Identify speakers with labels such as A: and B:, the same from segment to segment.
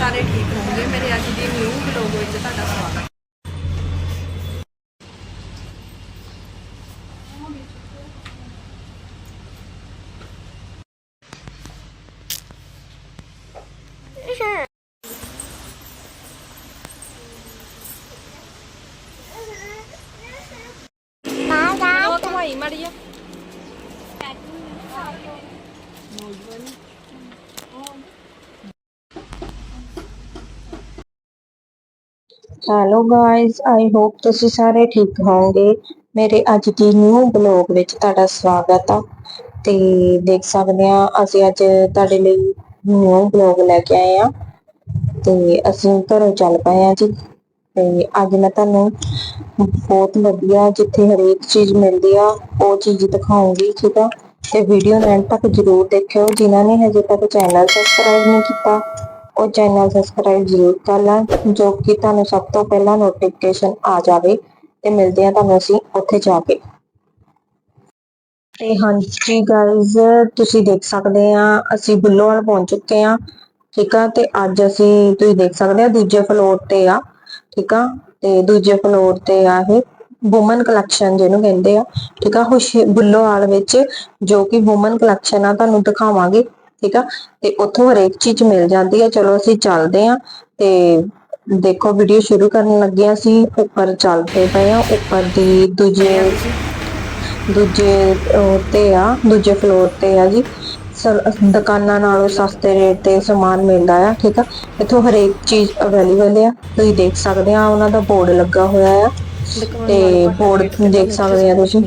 A: ਸਾਰੇ ਠੀਕ ਹੋਵੋਗੇ ਮੇਰੇ ਅੱਜ ਦੀ ਨਿਊ ਵਲੌਗ ਵਿੱਚ ਤੁਹਾਡਾ ਸਵਾਗਤ ਉਹ ਕਮਾਈ ਮੜੀ ਆ
B: ਹੈਲੋ ਗਾਇਸ ਆਈ ਹੋਪ ਤੁਸੀਂ ਸਾਰੇ ਠੀਕ ਹੋਵੋਗੇ। ਮੇਰੇ ਅੱਜ ਦੀ ਨਿਊ ਬਲੌਗ ਵਿੱਚ ਤੁਹਾਡਾ ਸਵਾਗਤ ਆ। ਤੇ ਦੇਖ ਸਕਦੇ ਆ, ਅਸੀਂ ਅੱਜ ਤੁਹਾਡੇ ਲਈ ਨਿਊ ਬਲੌਗ ਲੈ ਕੇ ਆਏ ਆ। ਤੇ ਅਸੀਂ ਘਰੋਂ ਚੱਲ ਪਏ ਆ ਜੀ। ਤੇ ਅੱਜ ਮੈਂ ਤੁਹਾਨੂੰ ਬਹੁਤ ਵਧੀਆ ਜਿੱਥੇ ਹਰੇਕ ਚੀਜ਼ ਮਿਲਦੀ ਆ, ਉਹ ਚੀਜ਼ ਦਿਖਾਉਂਗੀ ਠੀਕ ਆ। ਤੇ ਵੀਡੀਓ ਨੂੰ ਐਂਡ ਤੱਕ ਜਰੂਰ ਦੇਖਿਓ। ਜਿਨ੍ਹਾਂ ਨੇ ਹਜੇ ਤੱਕ ਚੈਨਲ ਸਬਸਕ੍ਰਾਈਬ ਨਹੀਂ ਕੀਤਾ ਉਹ ਚੈਨਲ ਸਬਸਕ੍ਰਾਈਬ ਜ਼ਰੂਰ ਕਰ ਲੈਣ, ਜੋ ਕਿ ਤੁਹਾਨੂੰ ਸਭ ਤੋਂ ਪਹਿਲਾਂ ਨੋਟੀਫਿਕੇਸ਼ਨ ਆ ਜਾਵੇ ਤੇ ਮਿਲਦੇ ਆ ਤੁਹਾਨੂੰ ਅਸੀਂ ਉੱਥੇ ਜਾ ਕੇ। ਤੇ ਹਾਂਜੀ ਗਾਇਜ਼ ਤੁਸੀਂ ਦੇਖ ਸਕਦੇ ਆ ਅਸੀਂ ਬੁੱਲੋਵਾਲ ਪਹੁੰਚ ਚੁੱਕੇ ਆ ਠੀਕ ਆ? ਤੇ ਅੱਜ ਅਸੀਂ, ਤੁਸੀਂ ਦੇਖ ਸਕਦੇ ਆ ਦੂਜੇ ਫਲੋਰ ਤੇ ਆ, ਠੀਕ ਆ? ਤੇ ਦੂਜੇ ਫਲੋਰ ਤੇ ਆ ਇਹ ਔਮਨ ਕਲੈਕਸ਼ਨ ਜਿਹਨੂੰ ਕਹਿੰਦੇ ਆ, ਠੀਕ ਆ? ਹੁਸ਼, ਬੁੱਲੋਵਾਲ ਵਿੱਚ ਜੋ ਕਿ ਔਮਨ ਕਲੈਕਸ਼ਨ ਆ, ਤੁਹਾਨੂੰ ਦਿਖਾਵਾਂਗੇ। ਠੀਕ ਆ? ਤੇ ਉੱਥੋਂ ਹਰੇਕ ਚੀਜ਼ ਮਿਲ ਜਾਂਦੀ ਆ। ਚਲੋ ਅਸੀਂ ਚੱਲਦੇ ਆ ਤੇ ਦੇਖੋ ਵੀਡੀਓ ਸ਼ੁਰੂ ਕਰਨ ਲੱਗੇ ਆ ਅਸੀਂ। ਉੱਪਰ ਚੱਲਦੇ ਪਏ ਆ। ਉੱਪਰ ਦੀ ਦੂਜੇ ਦੂਜੇ ਤੇ ਆ ਦੂਜੇ ਫਲੋਰ ਤੇ ਆ ਜੀ। ਸਰ- ਦੁਕਾਨਾਂ ਨਾਲੋਂ ਸਸਤੇ ਰੇਟ ਤੇ ਸਮਾਨ ਮਿਲਦਾ ਆ ਠੀਕ ਆ? ਇੱਥੋਂ ਹਰੇਕ ਚੀਜ਼ ਅਵੇਲੇਬਲ ਆ। ਤੁਸੀਂ ਦੇਖ ਸਕਦੇ ਆ ਉਹਨਾਂ ਦਾ ਬੋਰਡ ਲੱਗਾ ਹੋਇਆ ਆ। ਤੇ ਬੋਰਡ ਦੇਖ ਸਕਦੇ ਆ ਤੁਸੀਂ।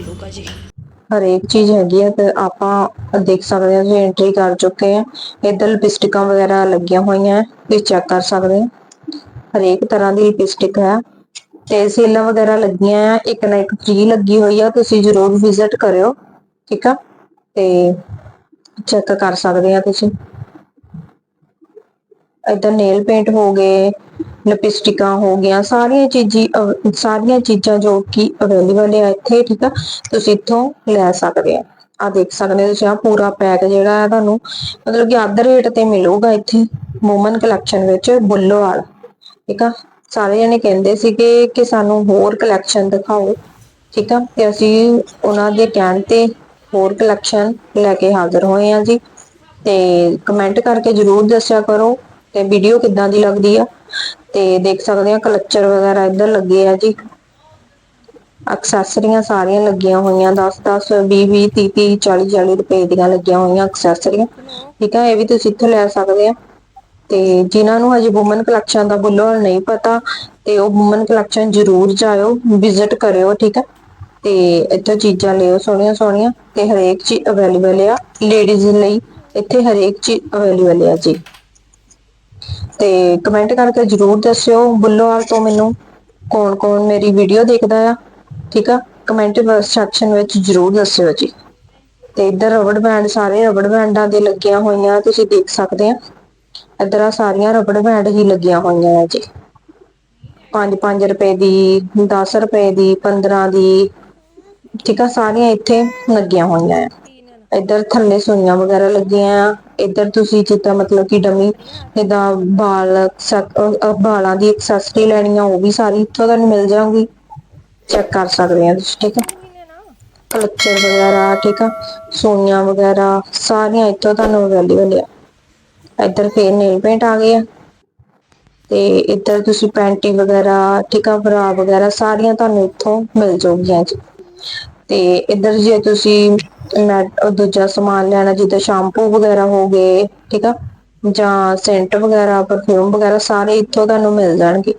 B: ਹਰੇਕ ਚੀਜ਼ ਹੈਗੀ ਆ ਤੇ ਆਪਾਂ ਦੇਖ ਸਕਦੇ ਆ ਤੁਸੀਂ ਐਂਟਰੀ ਕਰ ਚੁੱਕੇ ਆ। ਇੱਧਰ ਲਿਪਸਟਿਕਾਂ ਵਗੈਰਾ ਲੱਗੀਆਂ ਹੋਈਆਂ, ਤੁਸੀਂ ਚੈੱਕ ਕਰ ਸਕਦੇ ਆ। ਹਰੇਕ ਤਰ੍ਹਾਂ ਦੀ ਲਿਪਸਟਿਕ ਹੈ। ਤੇ ਸੇਲਾਂ ਵਗੈਰਾ ਲੱਗੀਆਂ ਆ, ਇੱਕ ਨਾ ਇੱਕ ਫ੍ਰੀ ਲੱਗੀ ਹੋਈ ਆ, ਤੁਸੀਂ ਜਰੂਰ ਵਿਜ਼ਿਟ ਕਰਿਓ, ਠੀਕ ਆ? ਤੇ ਚੈੱਕ ਕਰ ਸਕਦੇ ਆ ਤੁਸੀਂ। ਇਧਰ ਨੇਲ ਪੇਂਟ ਹੋ ਗਏ ਲਿਪਸਟਿਕਾਂ ਹੋ ਗਈਆਂ, ਸਾਰੀਆਂ ਚੀਜ਼ੀ ਸਾਰੀਆਂ ਚੀਜ਼ਾਂ ਜੋ ਕਿ ਅਵੇਲੇਬਲ ਹੈ ਇੱਥੇ, ਠੀਕ ਆ, ਤੁਸੀਂ ਇੱਥੋਂ ਲੈ ਸਕਦੇ ਆ। ਆ ਦੇਖ ਸਕਦੇ ਹੋ ਤੁਸੀਂ ਆ ਪੂਰਾ ਪੈਕ ਜਿਹੜਾ ਹੈ ਤੁਹਾਨੂੰ, ਮਤਲਬ ਕਿ ਅੱਧ ਰੇਟ ਤੇ ਮਿਲੂਗਾ ਇੱਥੇ ਵੂਮਨ ਕਲੈਕਸ਼ਨ ਵਿੱਚ ਬੁੱਲੋਵਾਲ ਠੀਕ ਆ। ਸਾਰੇ ਜਣੇ ਕਹਿੰਦੇ ਸੀਗੇ ਕਿ ਸਾਨੂੰ ਹੋਰ ਕਲੈਕਸ਼ਨ ਦਿਖਾਓ, ਠੀਕ ਆ। ਤੇ ਅਸੀਂ ਉਹਨਾਂ ਦੇ ਕਹਿਣ ਤੇ ਹੋਰ ਕਲੈਕਸ਼ਨ ਲੈ ਕੇ ਹਾਜ਼ਰ ਹੋਏ ਆ ਜੀ। ਤੇ ਕਮੈਂਟ ਕਰਕੇ ਜਰੂਰ ਦੱਸਿਆ ਕਰੋ, ਤੇ ਵੀਡੀਓ ਕਿੱਦਾਂ ਦੀ ਲੱਗਦੀ ਆ। ਤੇ ਦੇਖ ਸਕਦੇ ਆ ਕਲਚਰ ਵਗੈਰਾ ਇੱਧਰ ਲੱਗੇ ਆ ਜੀ। ਐਕਸੈਸਰੀਆਂ ਸਾਰੀਆਂ ਲੱਗੀਆਂ ਹੋਈਆਂ 10 10 20 20 30 30 40 40 ਰੁਪਏ ਦੀਆਂ ਲੱਗੀਆਂ ਹੋਈਆਂ ਐਕਸੈਸਰੀਆਂ ਠੀਕ ਆ, ਇਹ ਵੀ ਤੁਸੀਂ ਇੱਥੋਂ ਲੈ ਸਕਦੇ ਆ। ਤੇ ਜਿਨ੍ਹਾਂ ਨੂੰ ਹਜੇ ਔਮਨ ਕਲੈਕਸ਼ਨ ਦਾ ਬੁੱਲੋਵਾਲ ਨਹੀਂ ਪਤਾ, ਤੇ ਉਹ ਔਮਨ ਕਲੈਕਸ਼ਨ ਜ਼ਰੂਰ ਜਾਇਓ ਵਿਜ਼ਿਟ ਕਰਿਓ, ਠੀਕ ਹੈ ਤੇ ਇੱਥੋਂ ਚੀਜ਼ਾਂ ਲਿਓ, ਸੋਹਣੀਆਂ ਸੋਹਣੀਆਂ, ਤੇ ਹਰੇਕ ਚੀਜ਼ ਅਵੇਲੇਬਲ ਆ ਲੇਡੀਜ਼ ਲਈ, ਇੱਥੇ ਹਰੇਕ ਚੀਜ਼ ਅਵੇਲੇਬਲ ਆ ਜੀ। ਤੇ ਕਮੈਂਟ ਕਰਕੇ ਜਰੂਰ ਦੱਸਿਓ, ਬੁੱਲੋਵਾਲ ਤੋਂ ਮੈਨੂੰ ਕੌਣ ਕੌਣ ਮੇਰੀ ਵੀਡੀਓ ਦੇਖਦਾ ਆ, ਠੀਕ ਆ? ਕਮੈਂਟ ਸੈਕਸ਼ਨ ਵਿੱਚ ਜਰੂਰ ਦੱਸਿਓ ਜੀ। ਤੇ ਇੱਧਰ ਰਬੜ ਬੈਂਡ ਸਾਰੇ ਰਬੜ ਬੈਂਡਾਂ ਦੇ ਲੱਗੀਆਂ ਹੋਈਆਂ, ਤੁਸੀਂ ਦੇਖ ਸਕਦੇ ਆ। ਇੱਧਰ ਆ ਸਾਰੀਆਂ ਰਬੜ ਬੈਂਡ ਹੀ ਲੱਗੀਆਂ ਹੋਈਆਂ ਆ ਜੀ। 5-5 ਰੁਪਏ ਦੀ 10 ਰੁਪਏ ਦੀ 15 ਦੀ, ਠੀਕ ਆ? ਸਾਰੀਆਂ ਇੱਥੇ ਲੱਗੀਆਂ ਹੋਈਆਂ ਆ। ਇੱਧਰ ਥੱਲੇ ਸੂਈਆਂ ਵਗੈਰਾ ਲੱਗੀਆਂ ਆ। ਇੱਧਰ ਤੁਸੀਂ ਜਿੱਦਾਂ ਮਤਲਬ ਕਿ ਡਮੀ, ਜਿੱਦਾਂ ਵਾਲ ਸਕ- ਅਹ ਅਹ ਵਾਲਾਂ ਦੀ ਐਕਸੈਸਰੀ ਲੈਣੀ ਆ, ਉਹ ਵੀ ਸਾਰੀ ਇੱਥੋਂ ਤੁਹਾਨੂੰ ਮਿਲ ਜਾਊਗੀ। ਚੈੱਕ ਕਰ ਸਕਦੇ ਆ ਤੁਸੀਂ, ਠੀਕ ਆ? ਕਲਚਰ ਵਗੈਰਾ, ਠੀਕ ਆ? ਸੂਈਆਂ ਵਗੈਰਾ, ਸਾਰੀਆਂ ਇੱਥੋਂ ਤੁਹਾਨੂੰ ਅਵੇਲੇਬਲ ਆ। ਇੱਧਰ ਫੇਰ ਨੇਲ ਪੇਂਟ ਆ ਗਏ ਆ। ਤੇ ਇੱਧਰ ਤੁਸੀਂ ਪੈਂਟੀ ਵਗੈਰਾ, ਠੀਕ ਆ? ਬਰਾ ਵਗੈਰਾ, ਸਾਰੀਆਂ ਤੁਹਾਨੂੰ ਇੱਥੋਂ ਮਿਲ ਜਾਊਗੀਆਂ ਜੀ। ਤੇ ਇੱਧਰ ਜੇ ਤੁਸੀਂ ਮੈਂ ਦੂਜਾ ਸਮਾਨ ਲੈਣਾ, ਜਿੱਦਾਂ ਸ਼ੈਂਪੂ ਵਗੈਰਾ ਹੋ ਗਏ, ਠੀਕ ਆ? ਜਾਂ ਸੈਂਟ ਵਗੈਰਾ ਪਰਫਿਊਮ ਵਗੈਰਾ ਸਾਰੇ ਇੱਥੋਂ ਤੁਹਾਨੂੰ ਮਿਲ ਜਾਣਗੇ।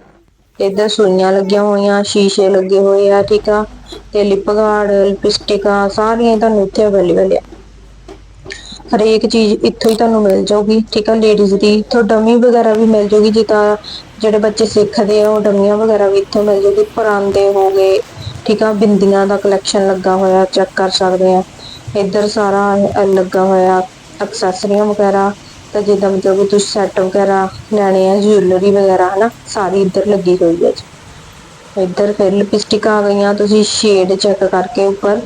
B: ਇੱਧਰ ਸੂਈਆਂ ਲੱਗੀਆਂ ਹੋਈਆਂ, ਸ਼ੀਸ਼ੇ ਲੱਗੇ ਹੋਏ ਆ, ਠੀਕ ਆ? ਤੇ ਲਿਪ ਗਾਰਡ ਲਿਪਸਟਿਕਾਂ ਸਾਰੀਆਂ ਤੁਹਾਨੂੰ ਇੱਥੇ ਅਵੇਲੇਬਲ ਆ। ਹਰੇਕ ਚੀਜ਼ ਇੱਥੋਂ ਹੀ ਤੁਹਾਨੂੰ ਮਿਲ ਜਾਊਗੀ, ਠੀਕ ਆ? ਲੇਡੀਜ਼ ਦੀ ਇੱਥੋਂ ਡਮੀ ਵਗੈਰਾ ਵੀ ਮਿਲ ਜਾਊਗੀ ਜਿੱਦਾਂ ਜਿਹੜੇ ਬੱਚੇ ਸਿੱਖਦੇ ਆ, ਉਹ ਡਮੀਆਂ ਵਗੈਰਾ ਵੀ ਇੱਥੋਂ ਮਿਲ ਜਾਊਗੀ ਪਰਾਂਦੇ ਹੋ ਗਏ, ਠੀਕ ਆ? ਬਿੰਦੀਆਂ ਦਾ ਕਲੈਕਸ਼ਨ ਲੱਗਾ ਹੋਇਆ ਚੈੱਕ ਕਰ ਸਕਦੇ ਆ। ਇੱਧਰ ਸਾਰਾ ਇਹ ਲੱਗਾ ਹੋਇਆ ਐਕਸੈਸਰੀਆਂ ਵਗੈਰਾ, ਤੇ ਜਿੱਦਾਂ ਮਤਲਬ ਕਿ ਤੁਸੀਂ ਸੈੱਟ ਵਗੈਰਾ ਲੈਣੇ ਆ ਜਿਊਲਰੀ ਵਗੈਰਾ, ਹਨਾ, ਸਾਰੀ ਇੱਧਰ ਲੱਗੀ ਹੋਈ ਹੈ ਜੀ। ਇੱਧਰ ਫਿਰ ਲਿਪਸਟਿਕ ਆ ਗਈਆਂ, ਤੁਸੀਂ ਸ਼ੇਡ ਚੈੱਕ ਕਰਕੇ ਉੱਪਰ,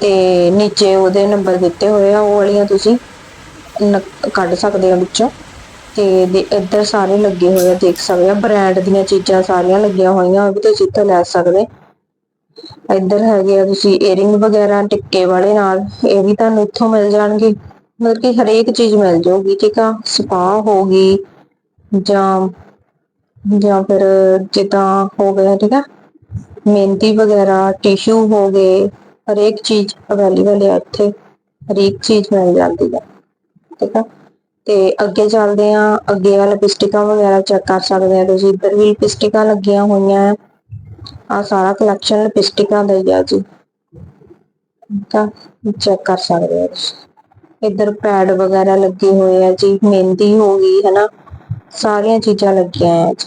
B: ਤੇ ਨੀਚੇ ਉਹਦੇ ਨੰਬਰ ਦਿੱਤੇ ਹੋਏ ਆ, ਉਹ ਵਾਲੀਆਂ ਤੁਸੀਂ ਨ- ਕੱਢ ਸਕਦੇ ਹੋ ਵਿੱਚੋਂ। ਤੇ ਦੇ- ਇੱਧਰ ਸਾਰੇ ਲੱਗੇ ਹੋਏ ਆ, ਦੇਖ ਸਕਦੇ ਆ ਬ੍ਰਾਂਡ ਦੀਆਂ ਚੀਜ਼ਾਂ ਸਾਰੀਆਂ ਲੱਗੀਆਂ ਹੋਈਆਂ, ਉਹ ਵੀ ਤੁਸੀਂ ਇੱਥੋਂ ਲੈ ਸਕਦੇ। ਇੱਧਰ ਹੈਗੇ ਆ ਤੁਸੀਂ ਏਅਰਿੰਗ ਵਗੈਰਾ ਟਿੱਕੇ ਵਾਲੇ ਨਾਲ, ਇਹ ਵੀ ਤੁਹਾਨੂੰ ਇੱਥੋਂ ਮਿਲ ਜਾਣਗੇ। ਮਤਲਬ ਕਿ ਹਰੇਕ ਚੀਜ਼ ਮਿਲ ਜਾਊਗੀ, ਠੀਕ ਆ? ਸਪਾ ਹੋ ਗਈ, ਜਾਂ ਜਾਂ ਫਿਰ ਜਿੱਦਾਂ ਹੋ ਗਿਆ, ਠੀਕ ਆ? ਮਹਿੰਦੀ ਵਗੈਰਾ ਟਿਸ਼ੂ ਹੋ ਗਏ, ਹਰੇਕ ਚੀਜ਼ ਅਵੇਲੇਬਲ ਹੈ ਇੱਥੇ। ਹਰੇਕ ਚੀਜ਼ ਮਿਲ ਜਾਂਦੀ ਹੈ ਠੀਕ ਆ? ਤੇ ਅੱਗੇ ਚੱਲਦੇ ਆ, ਅੱਗੇ ਵਾਲਾ ਲਿਪਸਟਿਕਾਂ ਵਗੈਰਾ ਚੈੱਕ ਕਰ ਸਕਦੇ ਆ ਤੁਸੀਂ। ਇੱਧਰ ਵੀ ਲਿਪਸਟਿਕਾਂ ਲੱਗੀਆਂ ਹੋਈਆਂ ਆ। ਆ ਸਾਰਾ ਕਲੈਕਸ਼ਨ ਲਿਪਸਟਿਕਾਂ ਦਾ ਹੀ ਆ ਜੀ। ਠੀਕ ਚੈੱਕ ਕਰ ਸਕਦੇ ਹੋ ਤੁਸੀਂ। ਇੱਧਰ ਪੈਡ ਵਗੈਰਾ ਲੱਗੇ ਹੋਏ ਆ ਜੀ, ਮਹਿੰਦੀ ਹੋ ਗਈ, ਹਨਾ। ਸਾਰੀਆਂ ਚੀਜ਼ਾਂ ਲੱਗੀਆਂ ਆ ਜੀ।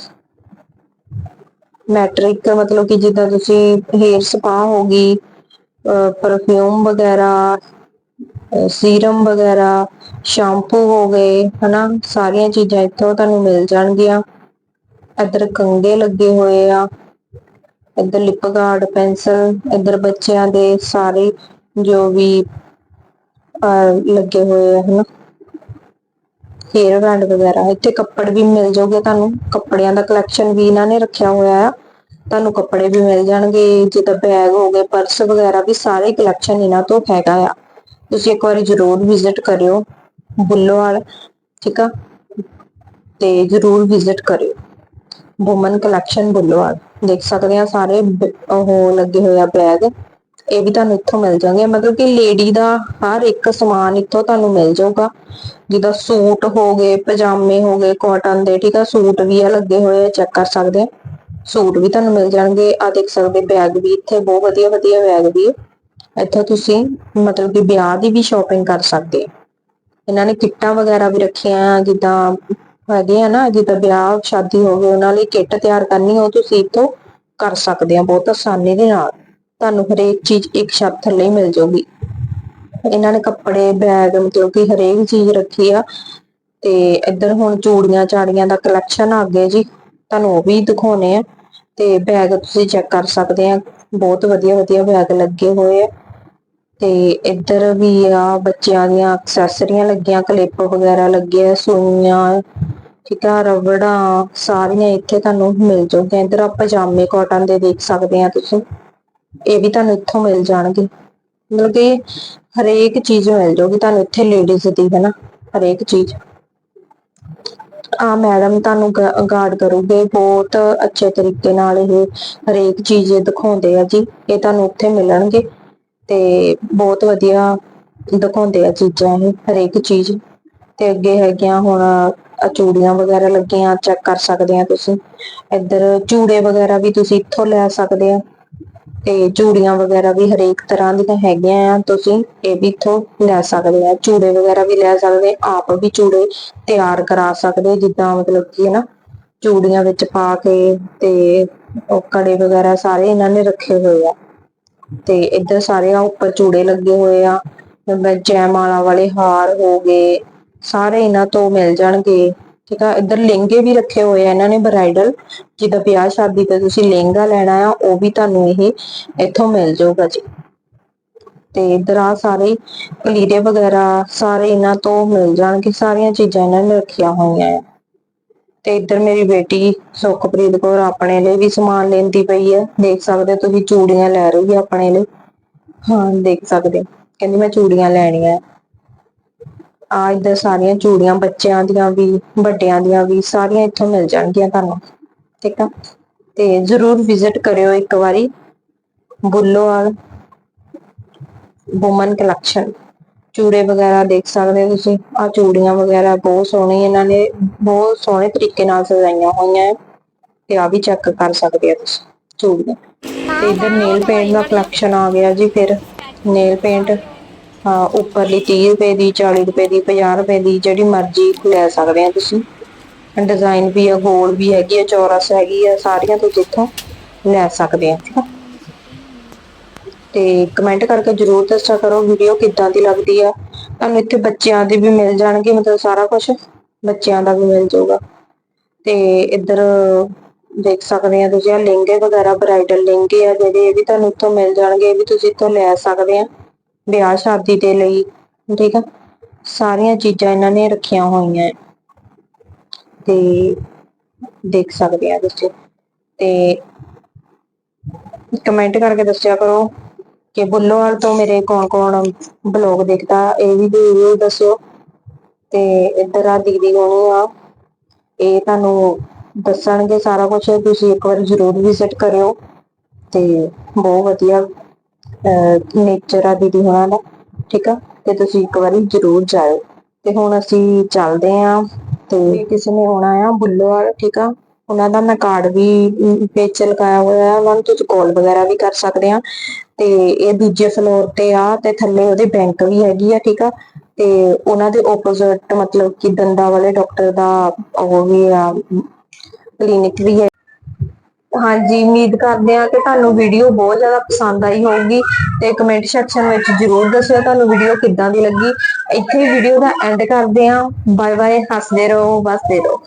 B: ਮੈਟ੍ਰਿਕ ਮਤਲਬ ਕਿ ਜਿੱਦਾਂ ਤੁਸੀਂ ਹੇਅਰ ਸਪਾ ਹੋ ਗਈ ਪਰਫਿਊਮ ਵਗੈਰਾ ਸੀਰਮ ਵਗੈਰਾ ਸ਼ੈਂਪੂ ਹੋ ਗਏ, ਹਨਾ। ਸਾਰੀਆਂ ਚੀਜ਼ਾਂ ਇੱਥੋਂ ਤੁਹਾਨੂੰ ਮਿਲ ਜਾਣਗੀਆਂ। ਇੱਧਰ ਕੰਗੇ ਲੱਗੇ ਹੋਏ ਆ। ਇੱਧਰ ਲਿਪ ਗਾਰਡ ਪੈਨਸਲ ਇੱਧਰ ਬੱਚਿਆਂ ਦੇ ਸਾਰੇ ਜੋ ਵੀ ਲੱਗੇ ਹੋਏ ਆ, ਹਨਾ? ਹੇਅਰ ਬੈਂਡ ਵਗੈਰਾ, ਇੱਥੇ ਕੱਪੜੇ ਵੀ ਮਿਲ ਜਾਓਗੇ ਤੁਹਾਨੂੰ। ਕੱਪੜਿਆਂ ਦਾ ਕਲੈਕਸ਼ਨ ਵੀ ਇਹਨਾਂ ਨੇ ਰੱਖਿਆ ਹੋਇਆ ਆ। ਤੁਹਾਨੂੰ ਕੱਪੜੇ ਵੀ ਮਿਲ ਜਾਣਗੇ, ਜਿੱਦਾਂ ਬੈਗ ਹੋ ਗਏ ਪਰਸ ਵਗੈਰਾ ਵੀ ਸਾਰੇ ਕਲੈਕਸ਼ਨ ਇਹਨਾਂ ਤੋਂ ਹੈਗਾ ਆ। ਤੁਸੀਂ ਇੱਕ ਵਾਰੀ ਜ਼ਰੂਰ ਵਿਜ਼ਿਟ ਕਰਿਓ, ਬੁੱਲੋਵਾਲ, ਠੀਕ ਆ? ਤੇ ਜ਼ਰੂਰ ਵਿਜ਼ਿਟ ਕਰਿਓ। ਵੂਮਨ ਕਲੈਕਸ਼ਨ ਬੁੱਲੋਵਾਲ ਦੇਖ ਸਕਦੇ ਆ ਸਾਰੇ ਉਹ ਲੱਗੇ ਹੋਏ ਬੈਗ ਇਹ ਵੀ ਤੁਹਾਨੂੰ ਇੱਥੋਂ ਮਿਲ ਜਾਣਗੇ। ਮਤਲਬ ਕਿ ਲੇਡੀ ਦਾ ਹਰ ਇੱਕ ਸਮਾਨ ਇੱਥੋਂ ਤੁਹਾਨੂੰ ਮਿਲ ਜਾਊਗਾ। ਜਿੱਦਾਂ ਸੂਟ ਹੋ ਗਏ, ਪਜਾਮੇ ਹੋ ਗਏ ਕਾਟਨ ਦੇ, ਠੀਕ ਆ? ਸੂਟ ਵੀ ਆ, ਲੱਗੇ ਹੋਏ ਚੈੱਕ ਕਰ ਸਕਦੇ ਆ। ਸੂਟ ਵੀ ਤੁਹਾਨੂੰ ਮਿਲ ਜਾਣਗੇ। ਆ ਦੇਖ ਸਕਦੇ ਬੈਗ ਵੀ ਇੱਥੇ, ਬਹੁਤ ਵਧੀਆ ਵਧੀਆ ਬੈਗ ਵੀ ਆ। ਇੱਥੋਂ ਤੁਸੀਂ ਮਤਲਬ ਕਿ ਵਿਆਹ ਦੀ ਵੀ ਸ਼ਾਪਿੰਗ ਕਰ ਸਕਦੇ ਇਹਨਾਂ ਨੇ ਕਿੱਟਾਂ ਵਗੈਰਾ ਵੀ ਰੱਖੀਆਂ ਜਿੱਦਾਂ ਹੈਗੇ ਆ ਨਾ, ਜਿੱਦਾਂ ਵਿਆਹ, ਸ਼ਾਦੀ ਹੋਵੇ, ਉਹਨਾਂ ਲਈ ਕਿੱਟ ਤਿਆਰ ਕਰਨੀ ਉਹ ਤੁਸੀਂ ਇੱਥੋਂ ਕਰ ਸਕਦੇ ਆ, ਬਹੁਤ ਆਸਾਨੀ ਦੇ ਨਾਲ। ਤੁਹਾਨੂੰ ਹਰੇਕ ਚੀਜ਼ ਇੱਕ ਛੱਤ ਥੱਲੇ ਮਿਲ ਜਾਊਗੀ ਇਹਨਾਂ ਨੇ ਕੱਪੜੇ, ਬੈਗ, ਮਤਲਬ ਕਿ ਹਰੇਕ ਚੀਜ਼ ਰੱਖੀ ਆ। ਤੇ ਇੱਧਰ ਹੁਣ ਚੂੜੀਆਂ, ਚਾੜੀਆਂ ਦਾ ਕਲੈਕਸ਼ਨ ਆ ਗਿਆ ਜੀ। ਤੁਹਾਨੂੰ ਉਹ ਵੀ ਦਿਖਾਉਣੇ ਆ। ਤੇ ਬੈਗ ਤੁਸੀਂ ਚੈੱਕ ਕਰ ਸਕਦੇ ਆ। ਬਹੁਤ ਵਧੀਆ ਵਧੀਆ ਬੈਗ ਲੱਗੇ ਹੋਏ ਆ। ਤੇ ਇੱਧਰ ਵੀ ਆ, ਬੱਚਿਆਂ ਦੀਆਂ ਐਕਸੈਸਰੀਆਂ ਲੱਗੀਆਂ ਕਲਿੱਪ ਵਗੈਰਾ ਲੱਗੇ ਆ, ਸੂਈਆਂ। ਠੀਕ ਆ ਰਬੜਾਂ ਸਾਰੀਆਂ ਇੱਥੇ ਤੁਹਾਨੂੰ ਮਿਲ ਜਾਊਗੀਆਂ। ਇੱਧਰ ਆ ਪਜਾਮੇ ਕਾਟਨ ਦੇ ਦੇਖ ਸਕਦੇ ਆ ਤੁਸੀਂ। ਇਹ ਵੀ ਤੁਹਾਨੂੰ ਇੱਥੋਂ ਮਿਲ ਜਾਣਗੇ। ਮਤਲਬ ਕਿ ਹਰੇਕ ਚੀਜ਼ ਮਿਲ ਜਾਊਗੀ। ਤੁਹਾਨੂੰ ਇੱਥੇ ਲੇਡੀਜ਼ ਦੀ, ਹੈ ਨਾ? ਹਰੇਕ ਚੀਜ਼। ਆ ਮੈਡਮ ਤੁਹਾਨੂੰ ਗਾਰਡ ਕਰੂਗੇ। ਬਹੁਤ ਅੱਛੇ ਤਰੀਕੇ ਨਾਲ ਇਹ ਹਰੇਕ ਚੀਜ਼ ਦਿਖਾਉਂਦੇ ਆ ਜੀ। ਇਹ ਤੁਹਾਨੂੰ ਉੱਥੇ ਮਿਲਣਗੇ ਤੇ ਬਹੁਤ ਵਧੀਆ ਦਿਖਾਉਂਦੇ ਆ ਚੀਜ਼ਾਂ ਇਹ ਹਰੇਕ ਚੀਜ਼। ਤੇ ਅੱਗੇ ਹੈਗੀਆਂ ਹੁਣ ਚੂੜੀਆਂ ਵਗੈਰਾ ਲੱਗੀਆਂ ਚੈੱਕ ਕਰ ਸਕਦੇ ਆ ਤੁਸੀਂ। ਇੱਧਰ ਚੂੜੇ ਵਗੈਰਾ ਵੀ ਤੁਸੀਂ ਇੱਥੋਂ ਲੈ ਸਕਦੇ ਆ। ਤੇ ਚੂੜੀਆਂ ਵਗੈਰਾ ਵੀ ਹਰੇਕ ਤਰ੍ਹਾਂ ਦੀਆਂ ਹੈਗੀਆਂ ਆ, ਤੁਸੀਂ ਇਹ ਵੀ ਇੱਥੋਂ ਲੈ ਸਕਦੇ ਆ। ਚੂੜੇ ਵਗੈਰਾ ਵੀ ਲੈ ਸਕਦੇ, ਆਪ ਵੀ ਚੂੜੇ ਤਿਆਰ ਕਰਾ ਸਕਦੇ, ਜਿੱਦਾਂ ਮਤਲਬ ਕਿ ਨਾ ਚੂੜੀਆਂ ਵਿੱਚ ਪਾ ਕੇ ਤੇ ਉਹ ਕੜੇ ਵਗੈਰਾ ਸਾਰੇ ਇਹਨਾਂ ਨੇ ਰੱਖੇ ਹੋਏ ਆ। ਤੇ ਇੱਧਰ ਸਾਰੇ ਆ, ਉੱਪਰ ਚੂੜੇ ਲੱਗੇ ਹੋਏ ਆ। ਜੈਮਾਲਾ ਵਾਲੇ ਹਾਰ ਹੋ ਗਏ ਸਾਰੇ ਇਹਨਾਂ ਤੋਂ ਮਿਲ ਜਾਣਗੇ। ਠੀਕ ਆ? ਇੱਧਰ ਲਹਿੰਗੇ ਵੀ ਰੱਖੇ ਹੋਏ ਆ ਇਹਨਾਂ ਨੇ ਬ੍ਰਾਈਡਲ ਜਿੱਦਾਂ ਵਿਆਹ ਸ਼ਾਦੀ ਤੇ ਤੁਸੀਂ ਲਹਿੰਗਾ ਲੈਣਾ ਆ, ਉਹ ਵੀ ਤੁਹਾਨੂੰ ਇਹ ਇੱਥੋਂ ਮਿਲ ਜਾਊਗਾ ਜੀ। ਤੇ ਇੱਧਰ ਆ ਸਾਰੇ ਕਲੀਰੇ ਵਗੈਰਾ, ਸਾਰੇ ਇਹਨਾਂ ਤੋਂ ਮਿਲ ਜਾਣਗੇ। ਸਾਰੀਆਂ ਚੀਜ਼ਾਂ ਇਹਨਾਂ ਨੇ ਰੱਖੀਆਂ ਹੋਈਆਂ ਆ। ਤੇ ਇੱਧਰ ਮੇਰੀ ਬੇਟੀ ਸੁਖਪ੍ਰੀਤ ਕੌਰ ਆਪਣੇ ਲਈ ਵੀ ਸਮਾਨ ਲੈਂਦੀ ਪਈ ਹੈ ਦੇਖ ਸਕਦੇ ਤੁਸੀਂ ਚੂੜੀਆਂ ਲੈ ਰਹੀ ਹੈ ਆਪਣੇ ਲਈ। ਹਾਂ, ਦੇਖ ਸਕਦੇ ਕਹਿੰਦੀ ਮੈਂ ਚੂੜੀਆਂ ਲੈਣੀਆਂ ਆ ਇੱਧਰ ਸਾਰੀਆਂ ਚੂੜੀਆਂ ਬੱਚਿਆਂ ਦੀਆਂ ਵੀ, ਵੱਡਿਆਂ ਦੀਆਂ ਵੀ ਸਾਰੀਆਂ ਇੱਥੋਂ ਮਿਲ ਜਾਣਗੀਆਂ ਤੁਹਾਨੂੰ, ਠੀਕ ਆ? ਤੇ ਜ਼ਰੂਰ ਵਿਜ਼ਿਟ ਕਰਿਓ ਇੱਕ ਵਾਰੀ ਬੁੱਲੋਵਾਲ ਵੂਮਨ ਕਲੈਕਸ਼ਨ ਚੂੜੇ ਵਗੈਰਾ ਦੇਖ ਸਕਦੇ ਹੋ ਤੁਸੀਂ, ਆ ਚੂੜੀਆਂ ਵਗੈਰਾ ਬਹੁਤ ਸੋਹਣੀ ਇਹਨਾਂ ਨੇ, ਬਹੁਤ ਸੋਹਣੇ ਤਰੀਕੇ ਨਾਲ ਸਜਾਈਆਂ ਹੋਈਆਂ ਤੇ ਆ ਵੀ ਚੈੱਕ ਕਰ ਸਕਦੇ ਹੋ ਤੁਸੀਂ ਚੂੜੀਆਂ। ਤੇ ਇਧਰ ਨੇਲ ਪੇਂਟ ਦਾ ਕਲੈਕਸ਼ਨ ਆ ਗਿਆ ਜੀ ਫਿਰ ਨੇਲ ਪੇਂਟ ਉੱਪਰਲੀ 30 ਰੁਪਏ ਦੀ 40 ਰੁਪਏ ਦੀ 50 ਰੁਪਏ ਦੀ, ਜਿਹੜੀ ਮਰਜ਼ੀ ਲੈ ਸਕਦੇ ਆ ਤੁਸੀਂ। ਡਿਜ਼ਾਈਨ ਵੀ ਆ, ਗੋਲ ਵੀ ਹੈਗੀ ਆ, ਚੌਰਸ ਹੈਗੀ ਆ, ਸਾਰੀਆਂ ਤੁਸੀਂ ਇੱਥੋਂ ਲੈ ਸਕਦੇ ਆ, ਠੀਕ ਆ। ਤੇ ਕਮੈਂਟ ਕਰਕੇ ਜਰੂਰ ਦੱਸਿਆ ਕਰੋ ਵੀਡੀਓ ਕਿੱਦਾਂ ਦੀ ਲੱਗਦੀ ਆ। ਤੁਹਾਨੂੰ ਇੱਥੇ ਬੱਚਿਆਂ ਦੇ ਵੀ ਮਿਲ ਜਾਣਗੇ, ਮਤਲਬ ਸਾਰਾ ਕੁਝ ਬੱਚਿਆਂ ਦਾ ਵੀ ਮਿਲ ਜਾਊਗਾ। ਤੇ ਇੱਧਰ ਦੇਖ ਸਕਦੇ ਆ ਤੁਸੀਂ ਆ ਲਹਿੰਗੇ ਵਗੈਰਾ ਬ੍ਰਾਈਡਲ ਲਹਿੰਗੇ ਆ, ਜਿਹੜੇ ਇਹ ਵੀ ਤੁਹਾਨੂੰ ਇੱਥੋਂ ਮਿਲ ਜਾਣਗੇ, ਇਹ ਵੀ ਤੁਸੀਂ ਇੱਥੋਂ ਲੈ ਸਕਦੇ ਆ। ਵਿਆਹ ਸ਼ਾਦੀ ਦੇ ਲਈ, ਠੀਕ ਆ? ਸਾਰੀਆਂ ਚੀਜ਼ਾਂ ਇਹਨਾਂ ਨੇ ਰੱਖੀਆਂ ਹੋਈਆਂ। ਹੈ। ਤੇ ਦੇਖ ਸਕਦੇ ਆ ਤੁਸੀਂ। ਤੇ ਕਮੈਂਟ ਕਰਕੇ ਦੱਸਿਆ ਕਰੋ ਕਿ ਬੁੱਲੋਵਾਲ ਤੋਂ ਮੇਰੇ ਕੌਣ ਕੌਣ ਬਲੌਗ ਦੇਖਦਾ, ਇਹ ਵੀ ਵੀਡੀਓ ਦੱਸਿਓ। ਤੇ ਇੱਧਰ ਆ ਦੀਦੀ ਹੋਣੀ ਆ। ਇਹ ਤੁਹਾਨੂੰ ਦੱਸਣਗੇ ਸਾਰਾ ਕੁਝ ਤੁਸੀਂ ਇੱਕ ਵਾਰ ਜ਼ਰੂਰ ਵਿਜ਼ਿਟ ਕਰਿਓ। ਤੇ ਬਹੁਤ ਵਧੀਆ ਨੇਚਰ ਆ ਦੀਦੀ ਹੋਣਾ ਦਾ, ਠੀਕ ਆ? ਤੇ ਤੁਸੀਂ ਇੱਕ ਵਾਰੀ ਜ਼ਰੂਰ ਜਾਇਓ। ਤੇ ਹੁਣ ਅਸੀਂ ਚੱਲਦੇ ਆਂ, ਤੇ ਕਿਸੇ ਨੇ ਆਉਣਾ ਆ ਬੁੱਲੋਵਾਲ, ਠੀਕ ਆ? ਉਹਨਾਂ ਦਾ ਮੈਂ ਕਾਰਡ ਵੀ ਪੇਜ ਲਗਾਇਆ ਹੋਇਆ ਆ, ਉਹਨਾਂ ਨੂੰ ਤੁਸੀਂ ਕਾਲ ਵਗੈਰਾ ਵੀ ਕਰ ਸਕਦੇ ਆ। ਤੇ ਇਹ ਦੂਜੇ ਫਲੋਰ ਤੇ ਆ, ਤੇ ਥੱਲੇ ਉਹਦੇ ਬੈਂਕ ਵੀ ਹੈਗੀ ਆ, ਠੀਕ ਆ? ਤੇ ਉਹਨਾਂ ਦੇ ਆਪੋਜ਼ਿਟ ਮਤਲਬ ਕਿ ਦੰਦਾਂ ਵਾਲੇ ਡਾਕਟਰ ਦਾ ਉਹ ਵੀ ਆ ਕਲੀਨਿਕ ਵੀ ਹੈ। ਹਾਂਜੀ, ਉਮੀਦ ਕਰਦੇ ਹਾਂ ਕਿ ਤੁਹਾਨੂੰ ਵੀਡੀਓ ਬਹੁਤ ਜ਼ਿਆਦਾ ਪਸੰਦ ਆਈ ਹੋਊਗੀ ਤੇ ਕਮੈਂਟ ਸੈਕਸ਼ਨ ਵਿੱਚ ਜਰੂਰ ਦੱਸਿਓ ਤੁਹਾਨੂੰ ਵੀਡੀਓ ਕਿੱਦਾਂ ਦੀ ਲੱਗੀ। ਇੱਥੇ ਵੀਡੀਓ ਦਾ ਐਂਡ ਕਰਦੇ ਹਾਂ। ਬਾਏ ਬਾਏ ਹੱਸਦੇ ਰਹੋ, ਵਸਦੇ ਰਹੋ।